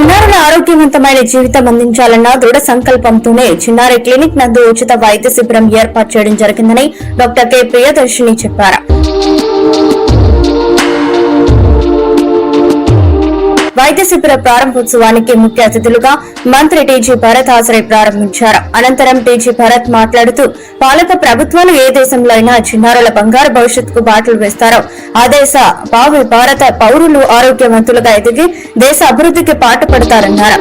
ఆరోగ్యవంతమైన జీవితం అందించాలన్న దృఢ సంకల్పంతోనే చిన్నారి క్లినిక్ నందు ఉచిత వైద్య శిబిరం ఏర్పాటు చేయడం జరిగిందని డాక్టర్ కె. ప్రియదర్శిని చెప్పారు. వైద్య శిబిర ప్రారంభోత్సవానికి ముఖ్య అతిథులుగా మంత్రి టీజీ భరత్ హాజరై ప్రారంభించారు. అనంతరం టీజీ భరత్ మాట్లాడుతూ పాలక ప్రభుత్వాలు ఏ దేశంలో అయినా చిన్నారుల బంగారు భవిష్యత్తుకు బాటలు వేస్తారో. ఆ దేశ భావి భారత పౌరులు ఆరోగ్యవంతులుగా ఎదిగి దేశ అభివృద్ధికి పాటుపడతారన్నారు.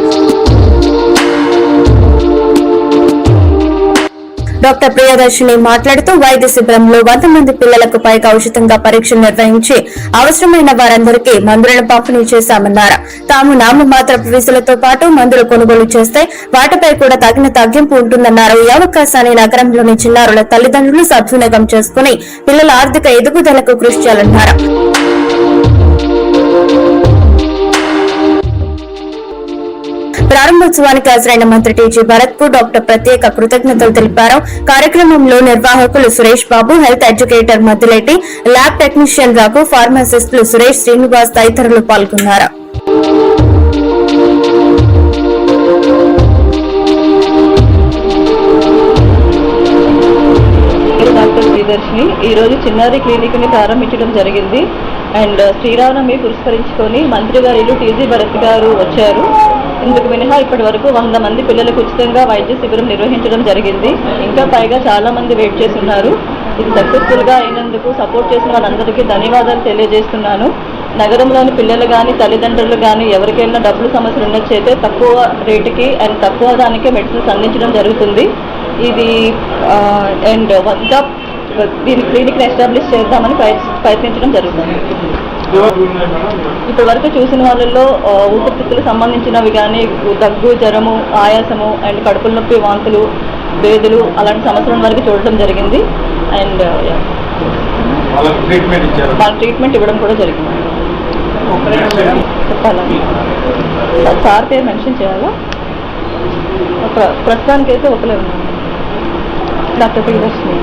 డాక్టర్ ప్రియదర్శిని మాట్లాడుతూ వైద్య శిబిరంలో వంద మంది పిల్లలకు పైగా ఉచితంగా పరీక్షలు నిర్వహించి అవసరమైన వారందరికీ మందులను పంపిణీ చేశామన్నారు. తాము నామమాత్ర ఫీజులతో పాటు మందులు కొనుగోలు చేస్తే వాటిపై కూడా తగిన తగ్గింపు ఉంటుందన్నారు. ఈ అవకాశాన్ని నగరంలోని చిన్నారుల తల్లిదండ్రులు సద్వినియోగం చేసుకుని పిల్లల ఆర్థిక ఎదుగుదలకు కృషి చేయాలన్నారు. ప్రారంభోత్సవానికి హాజరైన మంత్రి టీజీ భరత్కు డాక్టర్ ప్రత్యేక కృతజ్ఞతలు తెలిపారు. కార్యక్రమంలో నిర్వాహకులు Suresh Babu health educator Maddileti lab technician Raghu ఫార్మాసిస్టులు Suresh Srinivas తదితరులు పాల్గొన్నారు. పేరు డాక్టర్ శ్రీదర్శిని ఈరోజు చిన్నారి క్లినిక్ని ప్రారంభించడం జరిగింది. అండ్ శ్రీరామనవమి పురస్కరించుకొని మంత్రి వర్యులు టీజీ భరత్ గారు వచ్చారు. ఇందుకు మినహా ఇప్పటి వరకు వంద మంది పిల్లలకు ఉచితంగా వైద్య శిబిరం నిర్వహించడం జరిగింది. ఇంకా పైగా చాలా మంది వెయిట్ చేస్తున్నారు. ఇది సక్సెస్ఫుల్గా అయినందుకు సపోర్ట్ చేసిన వాళ్ళందరికీ ధన్యవాదాలు తెలియజేస్తున్నాను. నగరంలోని పిల్లలు కానీ తల్లిదండ్రులు కానీ ఎవరికైనా డబ్బులు సమస్యలు ఉన్నచ్చైతే తక్కువ రేటుకి అండ్ తక్కువ దానికే మెడిసిన్స్ అందించడం జరుగుతుంది. ఇది అండ్ వన్ దీని క్లినిక్ని ఎస్టాబ్లిష్ చేద్దామని ప్రయత్- ప్రయత్నించడం జరుగుతుంది. ఇప్పటి వరకు చూసిన వాళ్ళల్లో ఆ, ఊపిరితిత్తులకు సంబంధించినవి కానీ దగ్గు జ్వరము ఆయాసము అండ్ కడుపుల నొప్పి వాంతులు బేదులు అలాంటి సమస్యల వరకు చూడటం జరిగింది. అండ్ వాళ్ళ ట్రీట్మెంట్ ఇవ్వడం కూడా జరిగింది. చెప్పాలా? సార్ పేరు మెన్షన్ చేయాలా? ప్ర- ప్రస్తుతానికి అయితే ఒకలే ఉన్నాను డాక్టర్ ప్రియదర్శిని.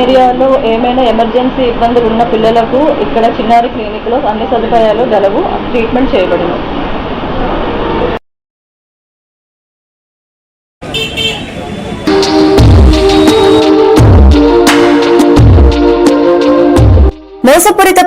ఏరియాలో ఏమైనా ఎమర్జెన్సీ ఇబ్బందులు ఉన్న పిల్లలకు ఇక్కడ చిన్నారి క్లినిక్లో అన్ని సదుపాయాలు గలవు ట్రీట్మెంట్ చేయబడును. మోసపూరిత